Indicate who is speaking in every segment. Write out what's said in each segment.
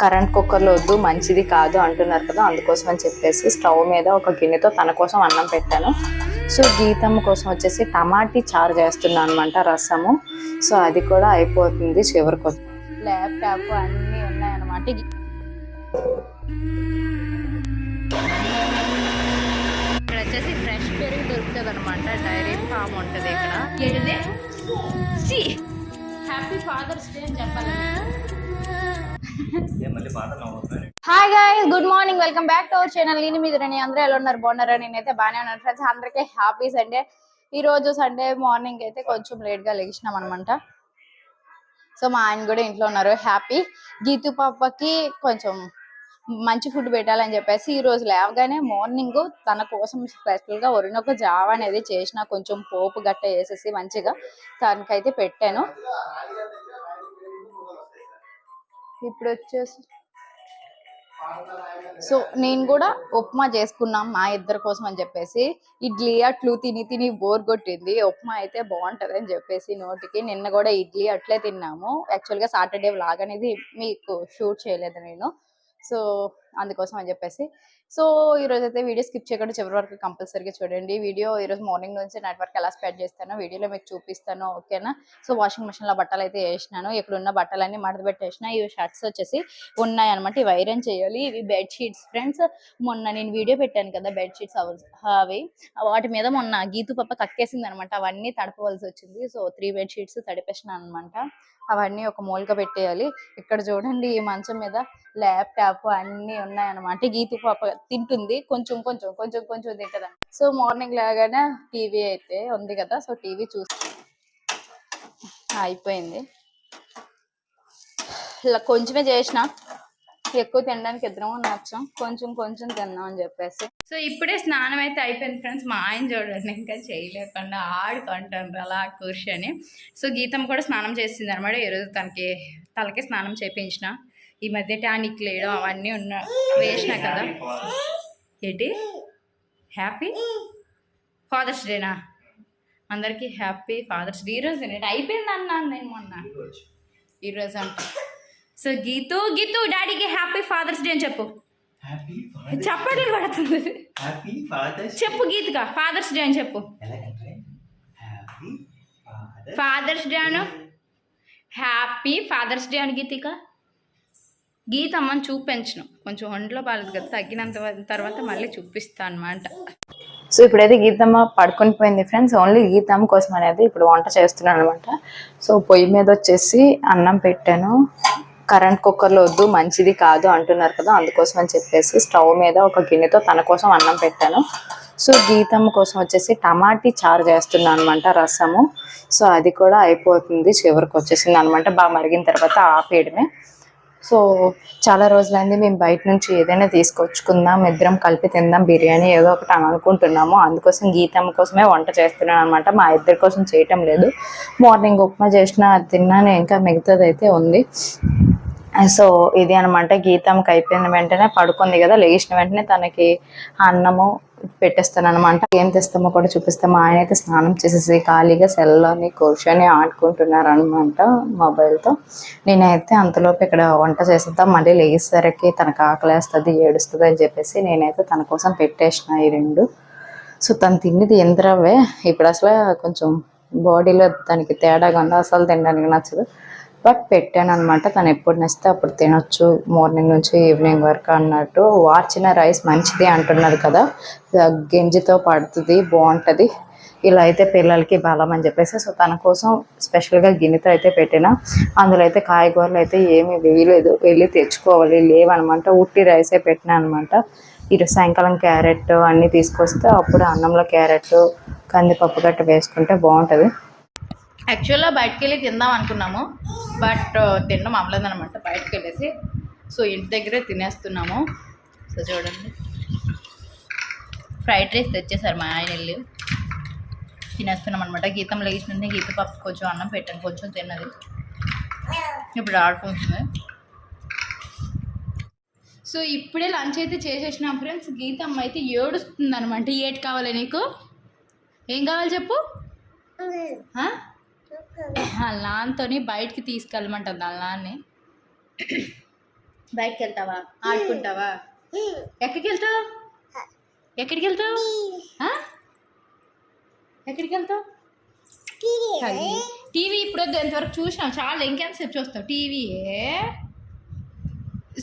Speaker 1: Current కుక్కర్లో వద్దు మంచిది కాదు అంటున్నారు కదా అందుకోసం అని చెప్పేసి స్టవ్ మీద ఒక గిన్నెతో తన కోసం అన్నం పెట్టాను. సో గీతమ్మ కోసం వచ్చేసి టమాటీ చారు చేస్తున్నాను అనమాట రసము. సో అది కూడా అయిపోతుంది చివరికి ల్యాప్టాప్ అన్నీ ఉన్నాయన్నమాట. ఇక్కడ వచ్చేసి ఫ్రెష్ పెరుగు దొరుకుతుంది అనమాట డైరీ ఫామ్ ఉంటుంది ఇక్కడ. హ్యాపీ ఫాదర్స్ డే అని చెప్పాలి. Hi guys good morning welcome back to our channel నేను మీద రండి అందరూ ఎలా ఉన్నారు? బాగున్నారా? నేనైతే బాగానే ఉన్నాను. ఫ్రెండ్స్ అందరికీ హ్యాపీ సండే ఈ రోజు సండే మార్నింగ్ అయితే కొంచెం లేట్గా లెగిసినాం అనమాట సో మా ఆయన కూడా ఇంట్లో ఉన్నారు. హ్యాపీ గీతు పాపకి కొంచెం మంచి ఫుడ్ పెట్టాలని చెప్పేసి ఈ రోజు లేవగానే మార్నింగ్ తన కోసం స్పెషల్గా ఒరినొక జావ అనేది చేసిన. కొంచెం పోపు గట్ట వేసేసి మంచిగా తనకైతే పెట్టాను. ఇప్పుడు వచ్చేసి సో నేను కూడా ఉప్మా చేసుకున్నాం మా ఇద్దరి కోసం అని చెప్పేసి. ఇడ్లీ అట్లు తిని తిని బోర్ కొట్టింది. ఉప్మా అయితే బాగుంటది అని చెప్పేసి నోటికి. నిన్న కూడా ఇడ్లీ అట్లే తిన్నాము. యాక్చువల్గా సాటర్డే వ్లాగ్ అనేది మీకు షూట్ చేయలేదు నేను. సో అందుకోసం అని చెప్పేసి. సో ఈ అయితే వీడియో స్కిప్ చేయకుండా చివరి వరకు కంపల్సరీగా చూడండి. వీడియో ఈ రోజు మార్నింగ్ నుంచి నెట్వర్క్ ఎలా స్ప్రెడ్ చేస్తానో వీడియోలో మీకు చూపిస్తాను ఓకేనా? సో వాషింగ్ మిషన్లో బట్టలు అయితే వేసినాను. ఇక్కడ ఉన్న బట్టలన్నీ మడత పెట్టేసిన. ఈ షర్ట్స్ వచ్చేసి ఉన్నాయి అనమాట ఇవి ఐరన్ చేయాలి. ఇవి బెడ్ షీట్స్ ఫ్రెండ్స్ మొన్న నేను వీడియో పెట్టాను కదా బెడ్ షీట్స్ అవి వాటి మీద మొన్న గీతు పప్ప కక్కేసింది అనమాట అవన్నీ తడపవలసి వచ్చింది. సో త్రీ బెడ్ షీట్స్ తడిపేసిన అనమాట అవన్నీ ఒక మూలక పెట్టేయాలి. ఇక్కడ చూడండి ఈ మంచం మీద ల్యాప్టాప్ అన్ని ఉన్నాయన్నమాట. గీతు పాప తింటుంది. కొంచెం కొంచెం కొంచెం కొంచెం తింటది సో మార్నింగ్ లాగానే టీవీ అయితే ఉంది కదా సో టీవీ చూసి అయిపోయింది. ఇలా కొంచెమే చేసిన ఎక్కువ తినడానికి ఇద్దరము నచ్చాం. కొంచెం కొంచెం తిన్నాం అని చెప్పేసి. సో ఇప్పుడే స్నానం అయితే అయిపోయింది ఫ్రెండ్స్. మా ఆయన చూడండి ఇంకా చేయలేకుండా ఆడుకుంటాను అలా కూర్చొని. సో గీతం కూడా స్నానం చేసింది అనమాట ఈరోజు తనకి తలకి స్నానం చేయించిన ఈ మధ్య టానిక్ లేయడం అవన్నీ ఉన్న వేసిన కదా. ఏంటి? హ్యాపీ ఫాదర్స్ డేనా అందరికీ హ్యాపీ ఫాదర్స్ డే ఈరోజు తినేటి అయిపోయింది అన్నాను నేను మొన్న. ఈరోజు అంటే. సో గీతు గీతు డాడీకి హ్యాపీ ఫాదర్స్ డే అని చెప్పు. చప్పట్లు పడుతుంది చెప్పు గీతుగా ఫాదర్స్ డే అని చెప్పు. ఫాదర్స్ డే అను. హ్యాపీ ఫాదర్స్ డే అని గీతిక. గీత అమ్మని చూపించను. కొంచెం ఒంట్లో బాగాలేదు కదా తగ్గినంత తర్వాత మళ్ళీ చూపిస్తా అనమాట సో ఇప్పుడైతే గీతమ్మ పడుకొని పోయింది ఫ్రెండ్స్. ఓన్లీ గీతమ్మ కోసం అనేది ఇప్పుడు వంట చేస్తున్నాను అనమాట సో పొయ్యి మీద వచ్చేసి అన్నం పెట్టాను. కరెంట్ కుక్కర్లో వద్దు మంచిది కాదు అంటున్నారు కదా అందుకోసం అని చెప్పేసి స్టవ్ మీద ఒక గిన్నెతో తన కోసం అన్నం పెట్టాను. సో గీతమ్మ కోసం వచ్చేసి టమాటీ చారు చేస్తున్నాను అనమాట రసము. సో అది కూడా అయిపోతుంది చివరికి వచ్చేసింది అనమాట బాగా మరిగిన తర్వాత ఆపేయడమే సో చాలా రోజులైంది మేము బయట నుంచి ఏదైనా తీసుకొచ్చుకుందాం ఇద్దరం కలిపి తిందాం బిర్యానీ ఏదో ఒకటి అని అనుకుంటున్నాము. అందుకోసం గీతమ్మ కోసమే వంట చేస్తున్నాను అనమాట మా ఇద్దరి కోసం చేయటం లేదు. మార్నింగ్ ఉప్మా చేసిన అది తిన్నాను ఇంకా మిగతాది అయితే ఉంది. సో ఇది అనమాట గీతంకి అయిపోయిన వెంటనే పడుకుంది కదా లేచిన వెంటనే తనకి అన్నము పెట్టేస్తాను అనమాట ఏం తెస్తామో కూడా చూపిస్తాము. ఆయన అయితే స్నానం చేసేసి ఖాళీగా సెల్లోని కూర్చొని ఆడుకుంటున్నారు అనమాట మొబైల్తో. నేనైతే అంతలోపు ఇక్కడ వంట చేసేద్దాం మళ్ళీ లేచేసరికి తనకు ఆకలేస్తుంది ఏడుస్తుంది అని చెప్పేసి నేనైతే తన కోసం పెట్టేసిన ఈ రెండు. సో తను తిన్నది ఎంద్రవే ఇప్పుడు అసలు కొంచెం బాడీలో దానికి తేడాగా ఉంది. అసలు తినడానికి నచ్చదు. బట్ పెట్టాను అనమాట తను ఎప్పుడు నచ్చితే అప్పుడు తినొచ్చు. మార్నింగ్ నుంచి ఈవినింగ్ వరకు అన్నట్టు. వార్చిన రైస్ మంచిది అంటున్నారు కదా. గింజతో పడుతుంది బాగుంటుంది. ఇలా అయితే పిల్లలకి బలం అని చెప్పేసి. సో తన కోసం స్పెషల్గా గిన్నెతో అయితే పెట్టిన. అందులో అయితే కాయగూరలు అయితే ఏమీ వేయలేదు. వెళ్ళి తెచ్చుకోవాలి. లేవనమాట. ఉట్టి రైసే పెట్టినా అనమాట ఇటు సాయంకాలం క్యారెట్ అన్నీ తీసుకొస్తే అప్పుడు అన్నంలో క్యారెట్ కందిపప్పు గట్ట వేసుకుంటే బాగుంటుంది. యాక్చువల్గా బయటకు వెళ్ళి తిందాం అనుకున్నాము. బట్ తినడం అవ్వలేదు అనమాట బయటకు వెళ్ళేసి సో ఇంటి దగ్గరే తినేస్తున్నాము. సో చూడండి. ఫ్రైడ్ రైస్ తెచ్చేసారు మా ఆయన వెళ్ళి. తినేస్తున్నాం అనమాట గీతం లేచినంటే గీత పప్పు కొంచెం అన్నం పెట్టాను. కొంచెం తిన్నది. ఇప్పుడు ఆడుకుంటుంది. సో ఇప్పుడే లంచ్ అయితే చేసేసినాం ఫ్రెండ్స్. గీతమ్మ అయితే ఏడుస్తుంది అనమాట ఏటి కావాలి నీకు? ఏం కావాలి చెప్పు? ఆ? నాన్నతోని బయటికి తీసుకెళ్ళమంటుంది వాళ్ళ నాన్ని బయటకు వెళ్తావా ఆడుకుంటావా? ఎక్కడికి వెళ్తావు ఎక్కడికి వెళ్తావు ఆ? ఎక్కడికి వెళ్తావు టీవీ ఇప్పుడు ఎంతవరకు చూసినాం? చాలా ఇంకెంతసేపు చూస్తావు? టీవీయే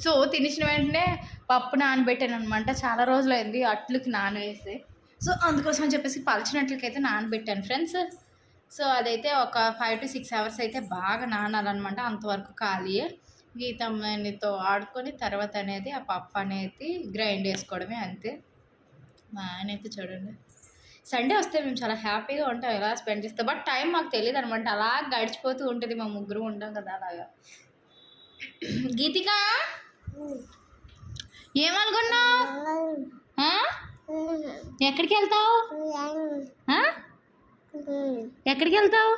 Speaker 1: సో తినేసిన వెంటనే పప్పు నానబెట్టాను అనమాట చాలా రోజులు అయింది అట్లకి నానవేసి సో అందుకోసం చెప్పేసి పలచినట్లకైతే నానబెట్టాను ఫ్రెండ్స్. సో అదైతే ఒక ఫైవ్ టు సిక్స్ అవర్స్ అయితే బాగా నానాలన్నమాట అంతవరకు ఖాళీ. గీతమ్మనితో ఆడుకొని తర్వాత అనేది ఆ పప్పు అనేది గ్రైండ్ చేసుకోవడమే అంతే. మా ఆయన అయితే చూడండి. సండే వస్తే మేము చాలా హ్యాపీగా ఉంటాం ఎలా స్పెండ్ చేస్తాం. బట్ టైం మాకు తెలియదు అనమాట అలా గడిచిపోతూ ఉంటుంది మా ముగ్గురు ఉంటాం కదా అలాగా. గీతిక? ఏమనుకున్నావు? ఎక్కడికి వెళ్తావు? ఎక్కడికి వెళ్తావు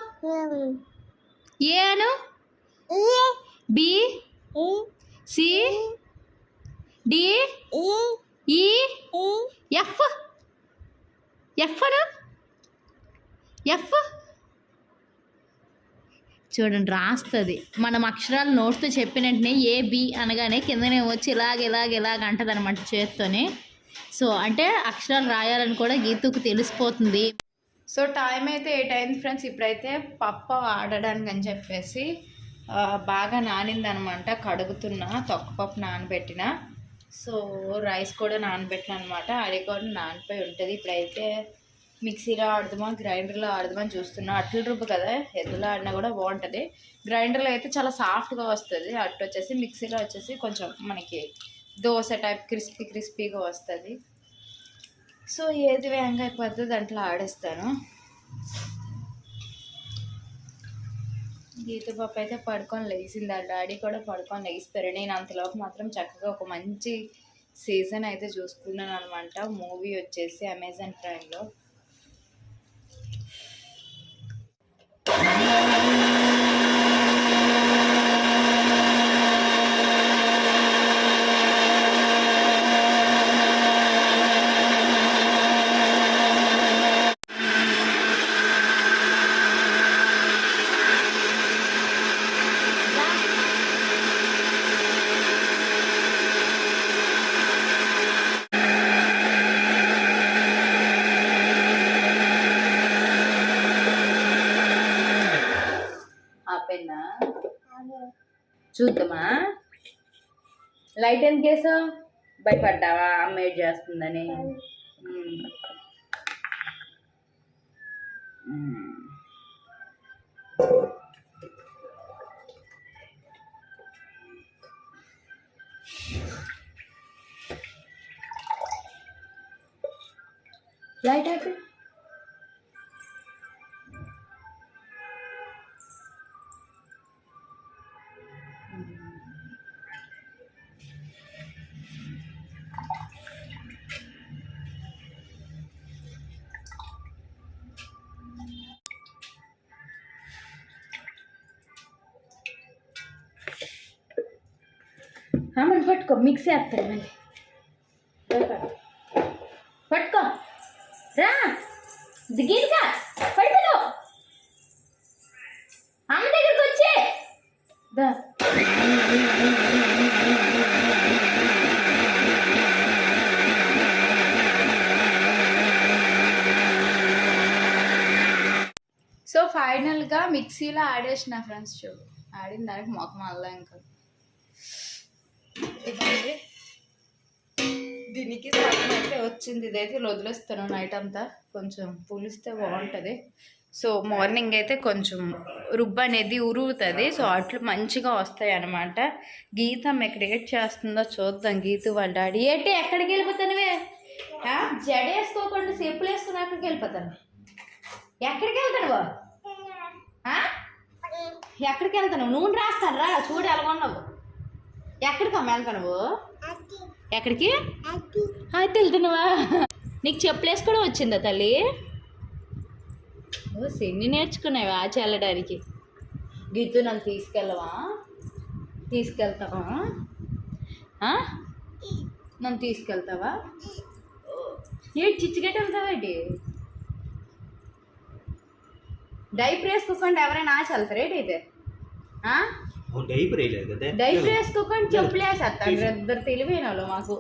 Speaker 1: A Anu? B. C. D. E. F. F Anu? F. చూడండి రాస్తుంది. మనం అక్షరాలు నోట్స్తో చెప్పిన వెంటనే ఏ బి అనగానే కిందనే వచ్చి ఇలాగ ఇలాగ ఇలాగ అంటది అనమాట చేత్తోని. సో అంటే అక్షరాలు రాయాలని కూడా గీతుకు తెలిసిపోతుంది. సో టైం అయితే ఎయిట్ అయింది ఫ్రెండ్స్ ఇప్పుడైతే పప్ప ఆడడానికి అని చెప్పేసి బాగా నానిందనమాట. కడుగుతున్నా తొక్కపప్పు నానబెట్టిన. సో రైస్ కూడా నానబెట్టిన అనమాట. అది కూడా నానిపోయి ఉంటుంది. ఇప్పుడైతే మిక్సీలో ఆడదామా గ్రైండర్లో ఆడదామా చూస్తున్నా. అట్ల రూపు కదా ఎద్దులో ఆడినా కూడా బాగుంటుంది. గ్రైండర్లో అయితే చాలా సాఫ్ట్గా వస్తుంది. అట్టు వచ్చేసి మిక్సీలో వచ్చేసి కొంచెం మనకి దోశ టైప్ క్రిస్పీ క్రిస్పీగా వస్తుంది. సో ఏది వేగంగా అయిపోతుంది దాంట్లో ఆడేస్తాను. గీత పాప అయితే పడుకొని లేచింది ఆ డాడీ కూడా పడుకొని లేచిపోయారు నేను అంతలోపు మాత్రం చక్కగా ఒక మంచి సీజన్ అయితే చూసుకున్నాను అనమాట మూవీ వచ్చేసి అమెజాన్ ప్రైమ్లో ఆ పెన్నా చూద్దామా? లైట్ ఎందుకు వేసావు? భయపడ్డావా? అమ్మ ఏడ్ చేస్తుందని? లైట్ అయితే మళ్ళీ పట్టుకో మిక్సీ వేస్తాను మళ్ళీ. పట్టుకో. రా. దిగిరిగా పట్టుకో. అమ్మ దగ్గరికి వచ్చే. దా. సో ఫైనల్గా మిక్సీలో ఆడేసిన ఫ్రెండ్స్ చూడు. ఆడిన దానికి మొఖం అల్లా ఇంకా. ఇవ్వండి దీనికి సగం అయితే వచ్చింది. ఇదైతే వదిలేస్తాను నైట్ అంతా. కొంచెం పులిస్తే బాగుంటుంది. సో మార్నింగ్ అయితే కొంచెం రుబ్బు అనేది ఉరుగుతుంది సో అట్లు మంచిగా వస్తాయి అనమాట గీతం ఎక్కడ ఏట్ చేస్తుందో చూద్దాం. గీతు వాళ్ళ డాడీ ఏంటి ఎక్కడికి వెళ్ళిపోతానువే? జడ వేసుకోకుండా చెప్పులు వేసుకుని అక్కడికి వెళ్ళిపోతాను? ఎక్కడికి వెళ్తాను బాబు? ఎక్కడికి వెళ్తాను? నూనె రాస్తాను. రా చూడు ఎలా ఎక్కడికి అమ్మ వెళ్తాను నువ్వు ఎక్కడికి? అయితే వెళ్తున్నావా? నీకు చెప్పులేసి కూడా వచ్చిందా తల్లి? ఓ సెన్ని నేర్చుకున్నావా చల్లడానికి? గీతు నన్ను తీసుకెళ్ళవా? తీసుకెళ్తావా? నన్ను తీసుకెళ్తావా? ఏంటి చిచ్చిగట్ట వెళ్తావా ఏంటి? డైపర్ వేసుకోకుండా ఎవరైనా ఆశ వెళ్తారు ఏంటి అయితే?
Speaker 2: డైపర్ వేయలేదు కదా.
Speaker 1: డైపర్ వేసుకోకుండా చెప్పులు వేసేస్తాడు ఇద్దరు తెలివైన వాళ్ళు మాకు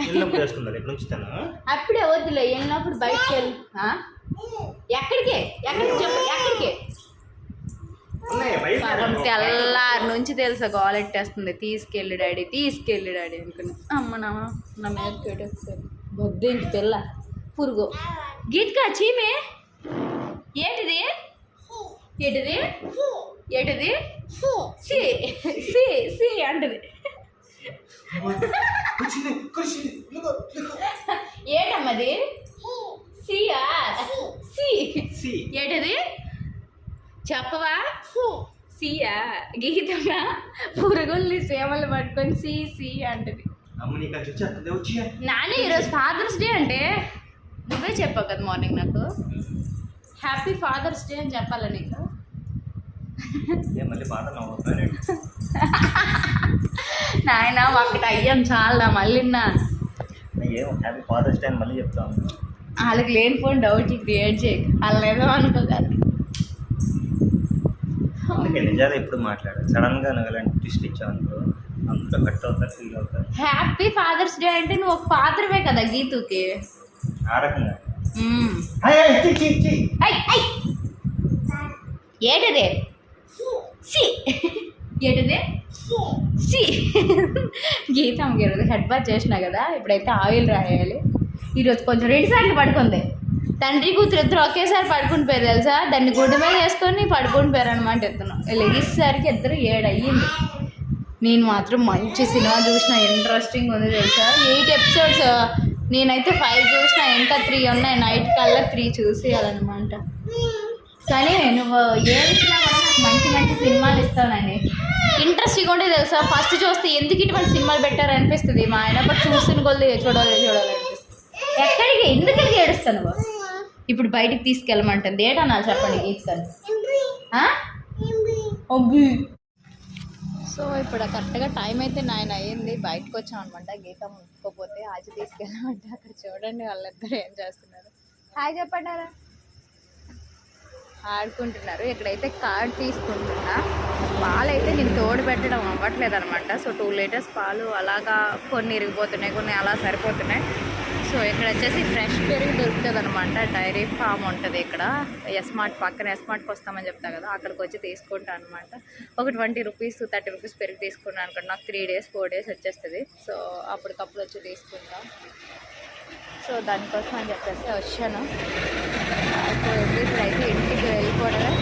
Speaker 2: వెళ్ళినప్పుడు వేసుకున్నారు ఎక్కడ ఉంచుతాను
Speaker 1: అప్పుడే వద్దులే వెళ్ళినప్పుడు బయటకు వెళ్ళి? ఎక్కడికి? ఎక్కడికి చెప్పు ఎక్కడికి? తెల్లారి నుంచి తెలుసా గోలెట్టేస్తుంది తీసుకెళ్ళి డాడీ తీసుకెళ్ళి డాడీ అనుకున్నా. అమ్మ నా నా మీద పెట్టేస్తుంది. బొద్దింటి పిల్ల పురుగు. గీత్కా చీమే? ఏంటిది? ఏంటిది? ఏంటిది? సి. సి. సి. అంటది. ఏంటమ్మది సియా సి
Speaker 2: సి.
Speaker 1: ఏంటది? చెప్పవా? సియా గీతమ్మా పురుగుల్ని సేవలు పట్టుకొని సి సి అంటది. నాని ఈరోజు ఫాదర్స్ డే అంటే నువ్వే చెప్పావు కదా మార్నింగ్ నాకు. హ్యాపీ ఫాదర్స్ డే అని చెప్పాలా నీకు
Speaker 2: ఏ మళ్ళీ పాట నవ్వుతాను
Speaker 1: నాయన ఒకటి అయ్యాం చాలా మళ్ళీ నా
Speaker 2: ఏం హ్యాపీ ఫాదర్స్ డే మళ్ళీ
Speaker 1: వాళ్ళకి లేనిపోయిన డౌట్ క్రియేట్ చేయకు వాళ్ళు ఏదో అనుకోగలరు
Speaker 2: నిజాలు ఎప్పుడు మాట్లాడాలి సడన్గా నువ్వు ఇలాంటి ట్విస్ట్ ఇచ్చావు అనుకో అందులో కట్ అవుతారు ఫీల్ అవుతారు.
Speaker 1: హ్యాపీ ఫాదర్స్ డే అంటే నువ్వు ఒక ఫాదర్వే కదా గీతుకి.
Speaker 2: ఆ రకంగా.
Speaker 1: ఏంటది? సి. ఏంటది? సి. గీతమ్మకి ఈరోజు హెడ్ బాత్ చేసినా కదా ఇప్పుడైతే ఆయిల్ రాయాలి. ఈరోజు కొంచెం రెండు సార్లు పడుకుంది. తండ్రి కూతురు ఇద్దరు ఒకేసారి పడుకుని పోయారు తెలుసా? దాన్ని గుడ్డ మీద వేసుకొని పడుకుని పోయారు అనమాట ఇద్దరు. లెగిసేసరికి ఇద్దరు ఏడు అయ్యింది నేను మాత్రం మంచి సినిమా చూసిన ఇంట్రెస్టింగ్ ఉంది తెలుసా? ఎయిట్ ఎపిసోడ్స్ నేనైతే ఫైవ్ చూసిన ఇంకా త్రీ ఉన్నాయి? నైట్ కల్లా త్రీ చూసేయాలన్నమాట. కానీ నువ్వు ఇచ్చినా కూడా నాకు మంచి మంచి సినిమాలు ఇస్తానని ఇంట్రెస్టింగ్ ఉంటే తెలుసా? ఫస్ట్ చూస్తే ఎందుకు ఇటువంటి సినిమాలు పెట్టారు అనిపిస్తుంది మా ఆయన కూడా చూస్తున్న కొద్ది చూడాలి చూడాలి అనిపిస్తుంది. ఎక్కడికి? ఎందుకు ఏడుస్తాను? నువ్వు ఇప్పుడు బయటికి తీసుకెళ్ళమంటుంది. ఏటన్నా చెప్పండి గీతాను సో ఇప్పుడు కరెక్ట్గా టైం అయితే నైన్ అయ్యింది. బయటకు వచ్చాం అనమాట గీత ముట్టుకోపోతే ఆచి తీసుకెళ్ళమంటే అక్కడ చూడండి వాళ్ళిద్దరు ఏం చేస్తున్నారు. హాయ్ చెప్పండారా ఆడుకుంటున్నారు. ఇక్కడైతే కార్డ్ తీసుకుంటున్నా. పాలు అయితే నేను తోడు పెట్టడం అవ్వట్లేదు అనమాట సో టూ లీటర్స్ పాలు అలాగా కొన్ని ఇరిగిపోతున్నాయి కొన్ని అలా సరిపోతున్నాయి. సో ఇక్కడ వచ్చేసి ఫ్రెష్ పెరుగు దొరుకుతుంది అనమాట డైరీ ఫామ్ ఉంటుంది ఇక్కడ. ఎస్మార్ట్ పక్కన ఎస్మార్ట్కి వస్తామని చెప్తా కదా అక్కడికి వచ్చి తీసుకుంటాను అనమాట. ఒక ట్వంటీ రూపీస్ థర్టీ రూపీస్ పెరుగు తీసుకున్నాను అనుకోండి నాకు త్రీ డేస్ ఫోర్ డేస్ వచ్చేస్తుంది. సో అప్పటికప్పుడు వచ్చి తీసుకుంటాం. సో దానికోసం అని చెప్పేసి వచ్చాను. ఇప్పుడైతే ఇంటికి వెళ్ళిపోవడమే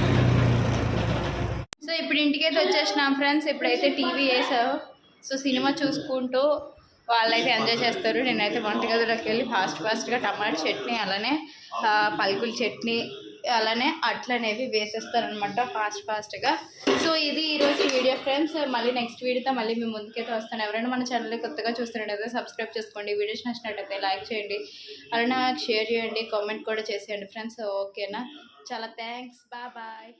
Speaker 1: సో ఇప్పుడు ఇంటికైతే వచ్చేసినాం ఫ్రెండ్స్. ఇప్పుడైతే టీవీ వేసావు. సో సినిమా చూసుకుంటూ వాళ్ళైతే ఎంజాయ్ చేస్తారు. నేనైతే వంటగదిలోకి వెళ్ళి ఫాస్ట్ ఫాస్ట్గా టమాటా చట్నీ అలానే పలుకుల చట్నీ అలానే అట్లనేవి వేసేస్తారనమాట ఫాస్ట్ ఫాస్ట్గా. సో ఇది ఈరోజు వీడియో ఫ్రెండ్స్. మళ్ళీ నెక్స్ట్ వీడియోతో మళ్ళీ మేము ముందుకైతే వస్తాను. ఎవరైనా మన ఛానల్ కొత్తగా చూస్తున్నట్టయితే సబ్స్క్రైబ్ చేసుకోండి. వీడియోస్ నచ్చినట్టయితే లైక్ చేయండి. అలానే షేర్ చేయండి. కామెంట్ కూడా చేసేయండి ఫ్రెండ్స్. ఓకేనా? చాలా థ్యాంక్స్. Bye bye.